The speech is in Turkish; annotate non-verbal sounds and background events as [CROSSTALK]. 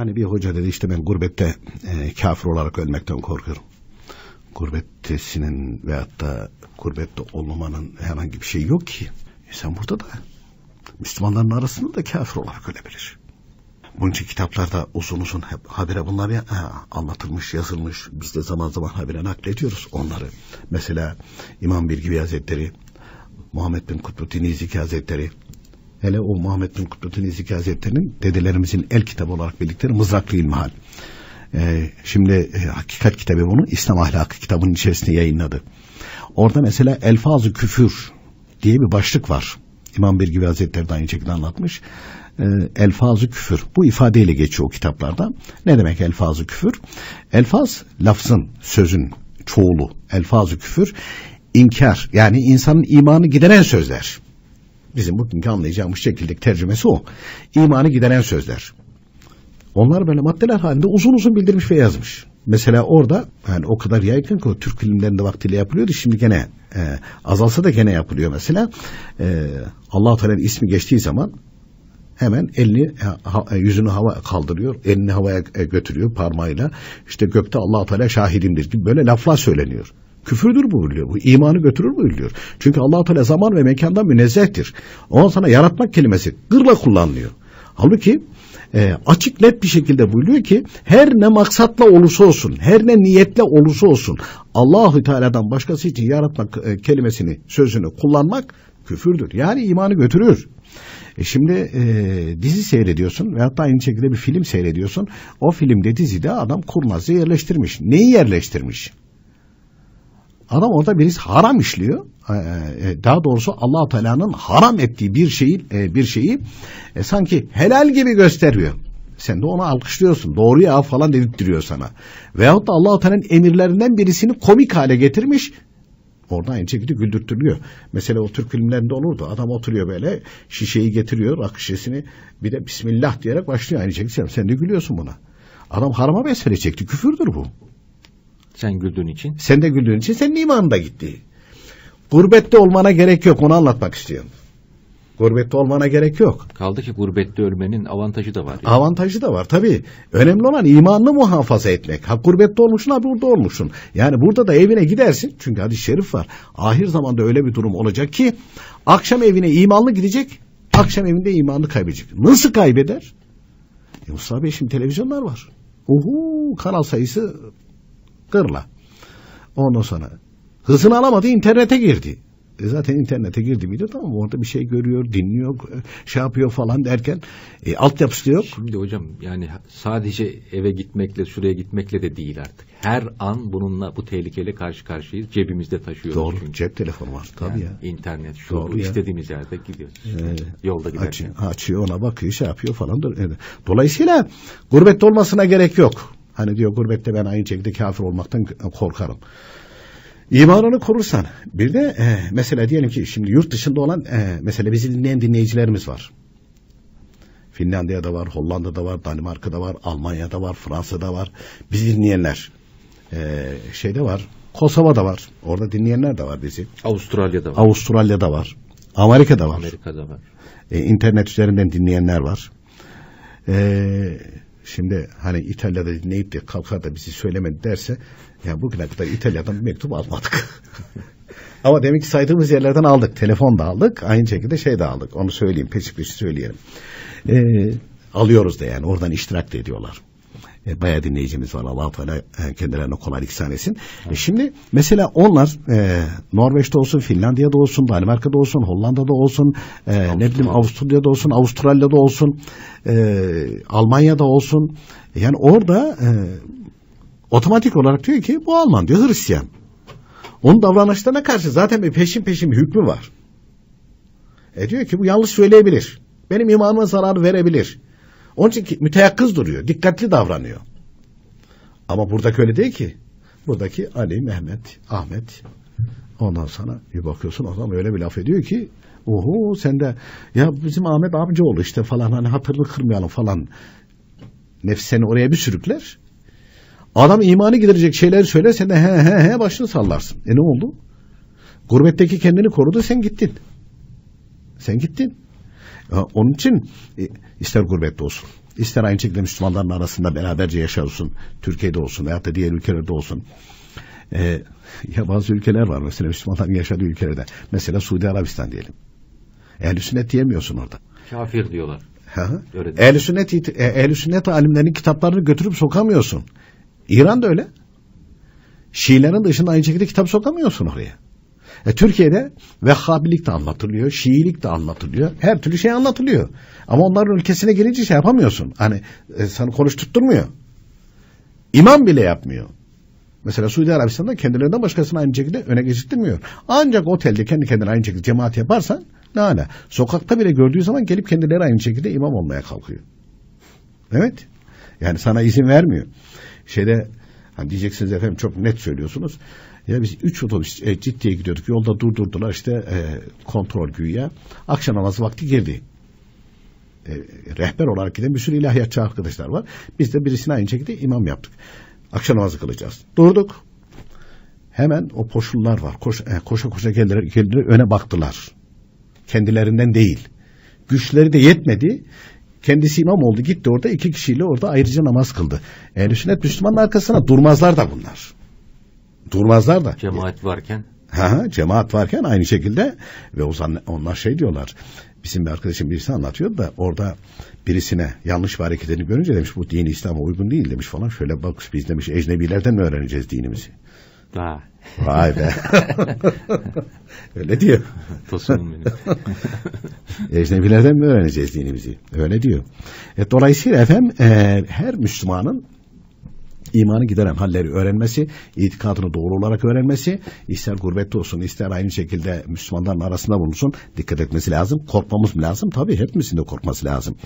Hani bir hoca dedi işte ben gurbette e, kafir olarak ölmekten korkuyorum. Gurbettesinin veyahut da gurbette olmamanın herhangi bir şey yok ki. E sen burada da Müslümanların arasında da kafir olarak ölebilir. Bunun için kitaplarda uzun uzun hep habere bunlar ya, anlatılmış, yazılmış. Biz de zaman zaman habere naklediyoruz onları. Mesela İmam Bilgivi Hazretleri, Muhammed bin Kutbuddin İziki Hazretleri, hele o Muhammed bin Kutbuddin İziki Hazretleri'nin dedelerimizin el kitabı olarak bildikleri Mızraklı İlmihal. Ee, şimdi e, Hakikat kitabı bunu İslam ahlakı kitabının içerisinde yayınladı. Orada mesela elfazı küfür diye bir başlık var. İmam Birgivi Hazretleri de aynı şekilde anlatmış. E, elfazı küfür. Bu ifadeyle geçiyor o kitaplarda. Ne demek elfazı küfür? Elfaz lafzın, sözün çoğulu. Elfazı küfür inkar yani insanın imanı gideren sözler. Bizim bugünkü anlayacağımız şekildeki tercümesi o. İmanı gideren sözler. Onlar böyle maddeler halinde uzun uzun bildirmiş ve yazmış. Mesela orada yani o kadar yaygın ki o Türk filmlerinde vaktiyle yapılıyordu. Şimdi gene e, azalsa da gene yapılıyor mesela. E, Allah-u Teala'nın ismi geçtiği zaman hemen elini e, e, yüzünü hava kaldırıyor, elini havaya e, götürüyor parmağıyla. İşte gökte Allah-u Teala şahidimdir gibi böyle laflar söyleniyor. Küfürdür bu buyuruyor. Bu imanı götürür buyuruyor. Çünkü allah Teala zaman ve mekandan münezzehtir. Ondan sonra yaratmak kelimesi gırla kullanılıyor. Halbuki e, açık net bir şekilde buyuruyor ki her ne maksatla olursa olsun, her ne niyetle olursa olsun Allahü Teala'dan başkası için yaratmak e, kelimesini, sözünü kullanmak küfürdür. Yani imanı götürüyor. E şimdi e, dizi seyrediyorsun ve hatta aynı şekilde bir film seyrediyorsun. O filmde dizide adam kurnazı yerleştirmiş. Neyi yerleştirmiş? Adam orada birisi haram işliyor. E, e, daha doğrusu Allah Teala'nın haram ettiği bir şeyi e, bir şeyi sanki helal gibi gösteriyor. Sen de onu alkışlıyorsun. Doğru ya falan dedirtiyor sana. Veyahut da Allah Teala'nın emirlerinden birisini komik hale getirmiş. Orada aynı şekilde güldürtülüyor. Mesela o Türk filmlerinde olurdu. Adam oturuyor böyle şişeyi getiriyor rakı şişesini bir de Bismillah diyerek başlıyor aynı şekilde. Sen de gülüyorsun buna. Adam harama besmele çekti. Küfürdür bu. Sen güldüğün için. Sen de güldüğün için senin imanın da gitti. Gurbette olmana gerek yok onu anlatmak istiyorum. Gurbette olmana gerek yok. Kaldı ki gurbette ölmenin avantajı da var. Yani. Avantajı da var tabii. Önemli olan imanını muhafaza etmek. Ha gurbette olmuşsun ha burada olmuşsun. Yani burada da evine gidersin. Çünkü hadis-i şerif var. Ahir zamanda öyle bir durum olacak ki akşam evine imanlı gidecek. Akşam evinde imanını kaybedecek. Nasıl kaybeder? E Mustafa Bey şimdi televizyonlar var. Uhu kanal sayısı Gırla. Ondan sonra hızını alamadı internete girdi. E zaten internete girdi miydi tamam orada bir şey görüyor, dinliyor, şey yapıyor falan derken e, altyapısı yok. Şimdi hocam yani sadece eve gitmekle şuraya gitmekle de değil artık. Her an bununla bu tehlikeyle karşı karşıyayız. Cebimizde taşıyoruz. Doğru. Çünkü. Cep telefonu var tabii yani, ya. İnternet şu Doğru istediğimiz ya. yerde gidiyoruz. Ee, Yolda giderken. Açıyor, açıyor ona bakıyor şey yapıyor falan. Dolayısıyla gurbette olmasına gerek yok. Hani diyor gurbette ben aynı şekilde kafir olmaktan korkarım. İmanını korursan bir de e, mesela diyelim ki şimdi yurt dışında olan e, mesela bizi dinleyen dinleyicilerimiz var. Finlandiya'da var, Hollanda'da var, Danimarka'da var, Almanya'da var, Fransa'da var. Bizi dinleyenler e, şeyde var, Kosova'da var. Orada dinleyenler de var bizi. Avustralya'da var. Avustralya'da var. Amerika'da var. Amerika'da var. E, internet üzerinden dinleyenler var. E, Şimdi hani İtalya'da dinleyip de kalkar da bizi söylemedi derse ya bugüne kadar İtalya'dan mektup almadık. [LAUGHS] Ama demek ki saydığımız yerlerden aldık. Telefon da aldık. Aynı şekilde şey de aldık. Onu söyleyeyim. Peşik peşik söyleyelim. Ee, alıyoruz da yani. Oradan iştirak da ediyorlar. E, bayağı dinleyicimiz var. Allah Teala e, kendilerine kolaylık ihsan etsin. E, şimdi mesela onlar e, Norveç'te olsun, Finlandiya'da olsun, Danimarka'da olsun, Hollanda'da olsun, e, ne bileyim Avusturya'da olsun, Avustralya'da olsun, e, Almanya'da olsun. Yani orada e, otomatik olarak diyor ki bu Alman diyor Hristiyan. Onun davranışlarına karşı zaten bir peşin peşin bir hükmü var. E diyor ki bu yanlış söyleyebilir. Benim imanıma zarar verebilir. Onun için müteyakkız duruyor. Dikkatli davranıyor. Ama buradaki öyle değil ki. Buradaki Ali, Mehmet, Ahmet. Ondan sonra bir bakıyorsun adam öyle bir laf ediyor ki oho sen de ya bizim Ahmet amcaoğlu işte falan hani hatırını kırmayalım falan. Nefs seni oraya bir sürükler. Adam imanı giderecek şeyler söyler sen de he he he başını sallarsın. E ne oldu? Gurbetteki kendini korudu sen gittin. Sen gittin. Onun için e, ister gurbette olsun, ister aynı şekilde Müslümanların arasında beraberce yaşarsın. Türkiye'de olsun veyahut da diğer ülkelerde olsun. Ee, ya bazı ülkeler var mesela Müslümanların yaşadığı ülkelerde. Mesela Suudi Arabistan diyelim. Ehl-i sünnet diyemiyorsun orada. Kafir diyorlar. Ehl-i sünnet, e, ehl-i sünnet alimlerinin kitaplarını götürüp sokamıyorsun. İran da öyle. Şiilerin dışında aynı şekilde kitap sokamıyorsun oraya. E, Türkiye'de Vehhabilik de anlatılıyor, Şiilik de anlatılıyor. Her türlü şey anlatılıyor. Ama onların ülkesine gelince şey yapamıyorsun. Hani e, sana konuşturtmuyor. İmam bile yapmıyor. Mesela Suudi Arabistan'da kendilerinden başkasını aynı şekilde öne geçirtmiyor. Ancak otelde kendi kendine aynı şekilde cemaat yaparsan ne hala. Sokakta bile gördüğü zaman gelip kendileri aynı şekilde imam olmaya kalkıyor. Evet. Yani sana izin vermiyor. Şeyde hani diyeceksiniz efendim çok net söylüyorsunuz. Ya biz üç otobüs e, ciddiye gidiyorduk. Yolda durdurdular işte e, kontrol güya. Akşam namazı vakti girdi. E, rehber olarak giden bir sürü ilahiyatçı arkadaşlar var. Biz de birisine aynı şekilde imam yaptık. Akşam namazı kılacağız. Durduk. Hemen o poşullar var. Koş, e, koşa koşa geldiler, geldiler öne baktılar. Kendilerinden değil. Güçleri de yetmedi. Kendisi imam oldu gitti orada iki kişiyle orada ayrıca namaz kıldı. Ehl-i sünnet Müslümanın arkasına durmazlar da bunlar. Durmazlar da. Cemaat varken Ha, ha, cemaat varken aynı şekilde ve o zan- onlar şey diyorlar. Bizim bir arkadaşım birisi anlatıyor da orada birisine yanlış bir hareketini görünce demiş bu dini İslam'a uygun değil demiş falan. Şöyle bak biz demiş ecnebilerden mi öğreneceğiz dinimizi? daha Vay be. [LAUGHS] Öyle diyor. tosunum benim. [LAUGHS] Ecnebilerden mi öğreneceğiz dinimizi? Öyle diyor. E, dolayısıyla efendim e, her Müslümanın imanı gideren halleri öğrenmesi, itikadını doğru olarak öğrenmesi, ister gurbette olsun, ister aynı şekilde Müslümanların arasında bulunsun, dikkat etmesi lazım. Korkmamız mı lazım? Tabii hepimizin de korkması lazım.